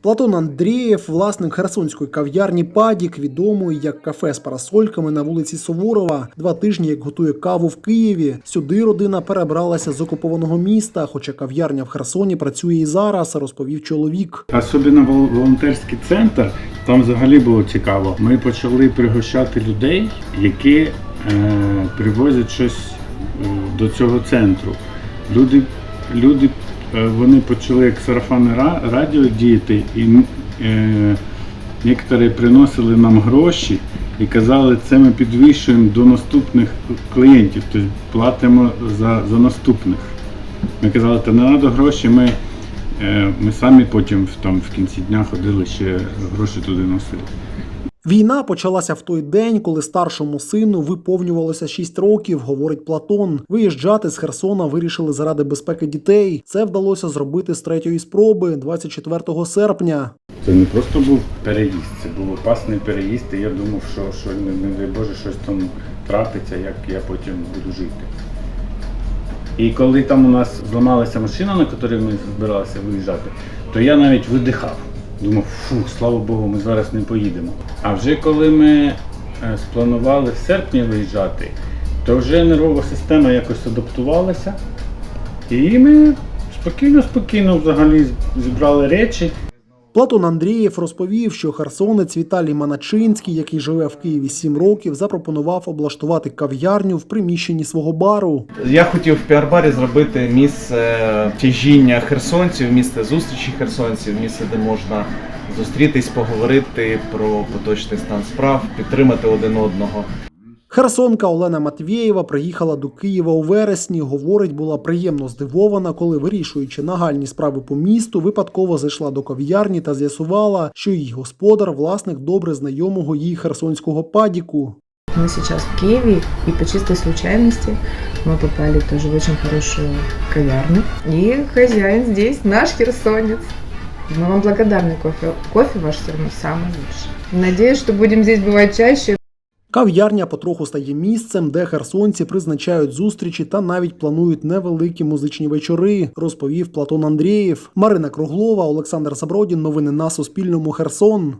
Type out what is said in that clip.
Платон Андрієв, власник херсонської кав'ярні Падік, відомої як кафе з парасольками на вулиці Суворова. Два тижні як готує каву в Києві. Сюди родина перебралася з окупованого міста, хоча кав'ярня в Херсоні працює і зараз, розповів чоловік. Особливо вол- волонтерський центр, там взагалі було цікаво. Ми почали пригощати людей, які е, привозять щось е, до цього центру. Люди, люди вони почали як сарафанне радіо діяти, і е, некоторі приносили нам гроші і казали, це ми підвищуємо до наступних клієнтів, тобто платимо за, за наступних. Ми казали, та не треба гроші, ми, е, ми самі потім там, в кінці дня ходили ще гроші туди носили. Війна почалася в той день, коли старшому сину виповнювалося 6 років, говорить Платон. Виїжджати з Херсона вирішили заради безпеки дітей. Це вдалося зробити з третьої спроби 24 серпня. Це не просто був переїзд, це був опасний переїзд, і я думав, що, що не, дай Боже, щось там трапиться, як я потім буду жити. І коли там у нас зламалася машина, на якій ми збиралися виїжджати, то я навіть видихав. Думав, фу, слава Богу, ми зараз не поїдемо. А вже коли ми е, спланували в серпні виїжджати, то вже нервова система якось адаптувалася. І ми спокійно-спокійно взагалі зібрали речі. Платон Андрієв розповів, що херсонець Віталій Маначинський, який живе в Києві 7 років, запропонував облаштувати кав'ярню в приміщенні свого бару. Я хотів в піар-барі зробити місце тяжіння херсонців, місце зустрічі херсонців, місце, де можна зустрітись, поговорити про поточний стан справ, підтримати один одного. Херсонка Олена Матвєєва приїхала до Києва у вересні. Говорить, була приємно здивована, коли, вирішуючи нагальні справи по місту, випадково зайшла до кав'ярні та з'ясувала, що її господар власник добре знайомого їй херсонського падіку. Мы сейчас в Киеве, и по чистой случайности мы попали тоже в очень хорошую кавярню. И хозяин здесь наш херсонец. Мы вам благодарны, кофе. Кофе ваш все равно самый лучший. Надеюсь, что будем здесь бывать чаще. Кав'ярня потроху стає місцем, де херсонці призначають зустрічі та навіть планують невеликі музичні вечори, розповів Платон Андрієв. Марина Круглова, Олександр Забродін. Новини на Суспільному. Херсон.